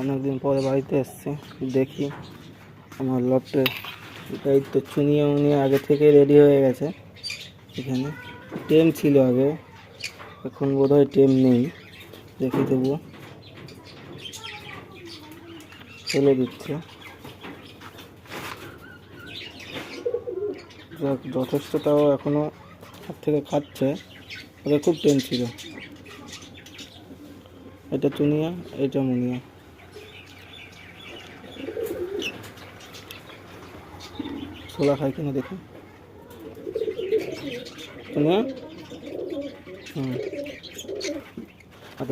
অনেকদিন পরে বাড়িতে এসছি। দেখি আমার লটে এই তো চুনিয়ে উনিয়ে আগে থেকে রেডি হয়ে গেছে। এখানে টেম ছিল আগে, এখন বোধহয় টেম নেই। দেখি দেবো ফেলে দিচ্ছে। যথেষ্ট তাও এখনও হাত থেকে খাচ্ছে ওদের খুব টেন ছিল। এটা চুনিয়া, এটা মুনিয়া। ছোলা খাই কিনা দেখি। আর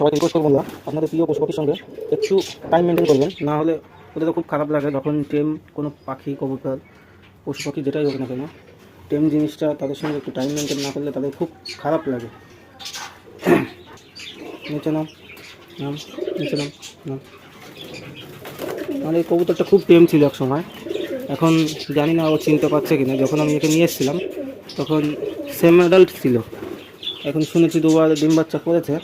সবাই রিকোয়েস্ট করব বন্ধুরা, আপনাদের প্রিয় পশু পাখির সঙ্গে একটু টাইম মেনটেন করবেন। না হলে ওদের তো খুব খারাপ লাগে যখন টেম কোনো পাখি কবুতর পশু পাখি যেটাই হোক না কেন। টেম জিনিসটা তাদের সঙ্গে একটু টাইম মেনটেন না করলে তাদের খুব খারাপ লাগে। নিচে নাম নাম, নিচে নাম আমার এই কবুতরটা খুব টেম ছিল এক সময় এখন জানি না ও চিনতে পারছে কিনা। যখন আমি একে নিয়ে এসেছিলাম, তখন সেম অ্যাডাল্ট ছিল। এখন শুনেছি দুবার ডিম বাচ্চা করেছে।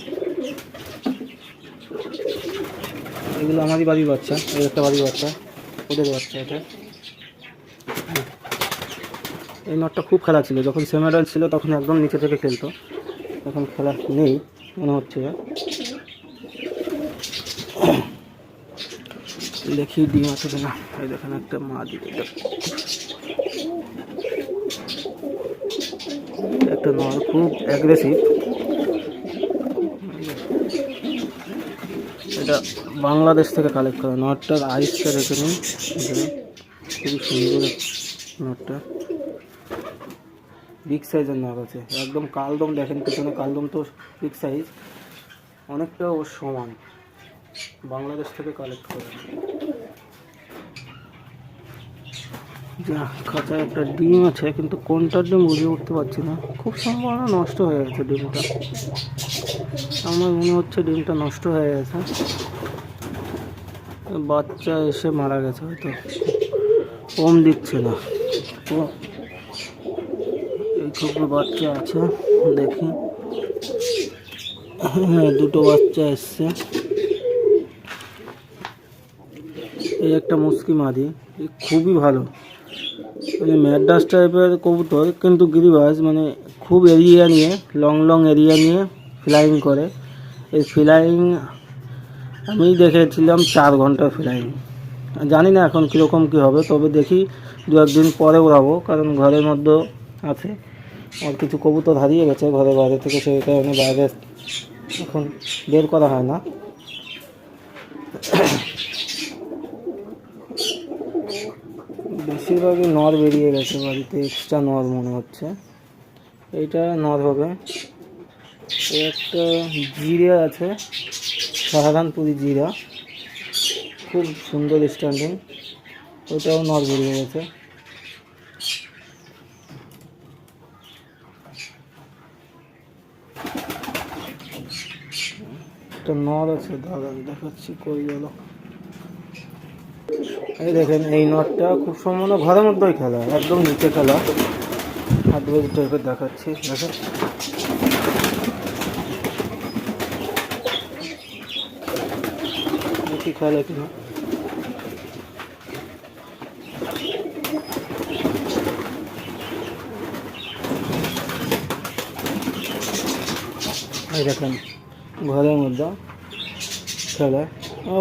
এগুলো আমারই বাড়ির বাচ্চা এই একটা বাড়ির বাচ্চা, ওদের বাচ্চা এটা। এই নটটা খুব খেলা ছিল। যখন সেম ছিল, তখন একদম নিচে থেকে খেলতো। এখন খেলা নেই, মনে হচ্ছে দেখি ডিম আছে কিনা। এই দেখেন একটা মা দিতে একটা নর খুব অ্যাগ্রেসিভ এটা বাংলাদেশ থেকে কালেক্ট করা। নটটার আইসটা রেখে নিন। খুবই সুন্দর নটটা বিগ সাইজের নট আছে। একদম কালদম দেখেন, পিছনে কালদম তো বিগ সাইজ অনেকটা ওর সমান। বাংলাদেশ থেকে কালেক্ট করে। যা খাঁচায় একটা ডিম আছে, কিন্তু কোনটার ডিম বুঝে উঠতে পারছি না। খুব সম্ভাবনা নষ্ট হয়ে গেছে ডিমটা। আমার মনে হচ্ছে ডিমটা নষ্ট হয়ে গেছে। বাচ্চা এসে মারা গেছে হয়তো। কম দিচ্ছে না। তো বাচ্চা আছে, দেখি। হ্যাঁ দুটো বাচ্চা এসছে। এই একটা মুসকি মাদি খুবই ভালো। মানে ম্যাডাস টাইপের কবুতর, কিন্তু গিরিবাজ মানে খুব এরিয়া নিয়ে, লং লং এরিয়া নিয়ে ফ্লাইং করে। এই ফ্লাইং, আমি দেখেছিলাম চার ঘণ্টা ফ্লাইং। জানি না এখন কীরকম কী হবে, তবে দেখি দু একদিন পরে উড়াবো, কারণ ঘরের মধ্যে আছে। আর কিছু কবুতর হারিয়ে গেছে ঘরের বাইরে থেকে, সেই কারণে বাইরে এখন বের করা হয় না। বেশিরভাগই নর বেরিয়ে গেছে, বাড়িতে এক্সট্রা নর মনে হচ্ছে। এইটা নর হবে। একটা জিরে আছে সাহারানপুরি জিরা। খুব সুন্দর স্ট্যান্ডিং ওইটাও নর বেরিয়ে গেছে। একটা নর আছে দাদা দেখাচ্ছি, কই গেল? এই দেখেন, এই নটটা খুব সম্পূর্ণ ঘরের মধ্যেই খেলা, একদম নিচে খেলা। হাত বেজি টাইপের দেখাচ্ছি, দেখেন। দেখি খেলে কিনা? এই দেখেন ঘরের মধ্যে খেলে ও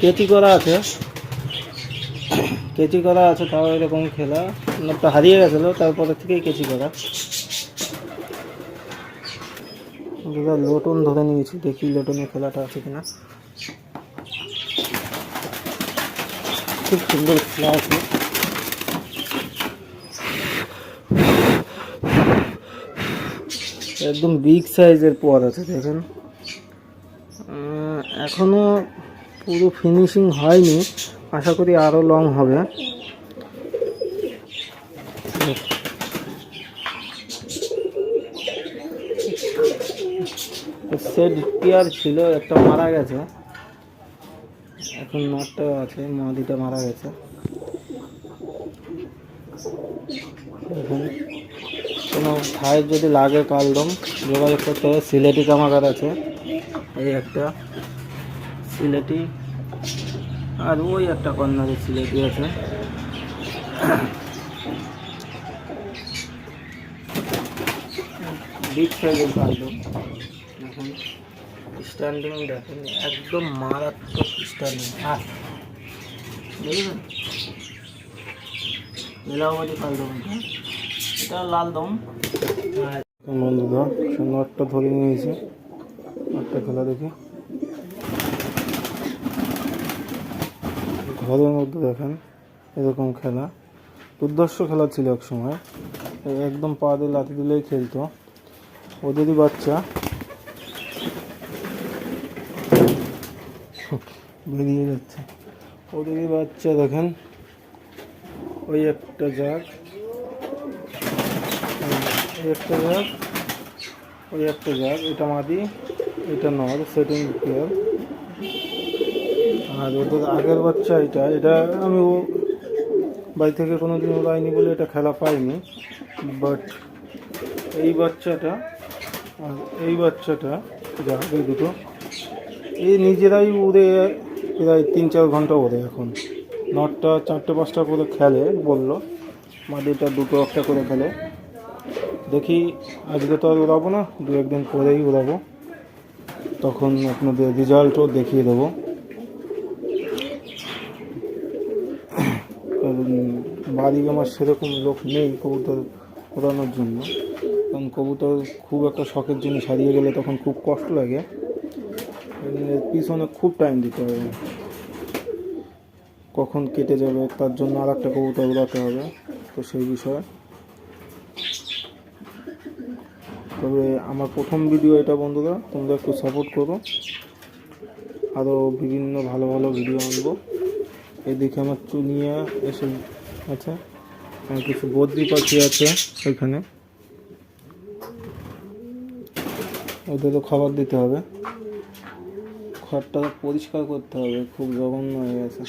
কেচি করা আছে। কেচি করা আছে, তাও এরকম খেলা। একটা হারিয়ে গেছিল, তারপরে থেকেই কেচি করা। দুটো লোটন ধরে নিয়েছি, দেখি লোটনের খেলাটা আছে কিনা। খুব সুন্দর খেলা আছে। একদম বিগ সাইজের পর আছে দেখেন। আহ, এখনও পুরো ফিনিশিং হয়নি। আশা করি আরও লং হবে। সেট ছিল একটা মারা গেছে। এখন নটটা আছে মাদিটা মারা গেছে। কোনো ভাইয়ের যদি লাগে কালদম, যোগাযোগ করতে হবে। সিলেটি কামাকার আছে। এই একটা সিলেটি, আর ওই একটা কর্নারে সিলেটি আছে। বিগ সাইজের কালদম। এখন স্ট্যান্ডিং দেখেন, একদম মারাত্মক স্ট্যান্ডিং আর দেখবেন নীলাবতী কালদম এটা লাল ধরে নিয়েছে। নটটা খেলা দেখি। ঘরের মধ্যে দেখেন, এরকম খেলা। দুর্দর্শ খেলা ছিল এক সময়। একদম পা দিয়ে লাথি দিলেই খেলতো। ওদেরই বাচ্চা। বেরিয়ে যাচ্ছে। ওদেরই বাচ্চা দেখেন। ওই একটা জাগ এই একটা জাগ ওই একটা জাগ এটা মাদি, এটা নর সেটিং পেয়ার আর ওদের আগের বাচ্চা এটা এটা আমি ও বাড়ি থেকে কোনো দিন ওড়াইনি বলে এটা খেলা পাইনি। বাট এই বাচ্চাটা, আর এই বাচ্চাটা, যা, এই দুটো, এই নিজেরাই উড়ে প্রায় তিন চার ঘণ্টা ওড়ে এখন। নটটা চারটে, পাঁচটা করে খেলে, বলল। মাদিটা দুটো একটা করে খেলে। দেখি, আজকে তো আর উড়াবো না, দু একদিন পরেই উড়াবো। তখন আপনাদের রেজাল্টও দেখিয়ে দেবো। বাড়ি আমার সেরকম লোক নেই কবুতর ওড়ানোর জন্য। কারণ কবুতর খুব একটা শখের জিনিস হারিয়ে গেলে তখন খুব কষ্ট লাগে। পিছনে খুব টাইম দিতে হবে। কখন কেটে যাবে, তার জন্য আর একটা কবুতর উড়াতে হবে, তো সেই বিষয়ে। তবে আমার প্রথম ভিডিও এটা বন্ধুরা, তোমরা একটু সাপোর্ট করো। আরও বিভিন্ন ভালো ভালো ভিডিও আনব। এদিকে আমার চুনিয়া এসে আছে, আর কিছু বদ্রি পাখি আছে এখানে। ওদেরও খাবার দিতে হবে। ঘরটা পরিষ্কার করতে হবে, খুব জঘন্য হয়ে গেছে।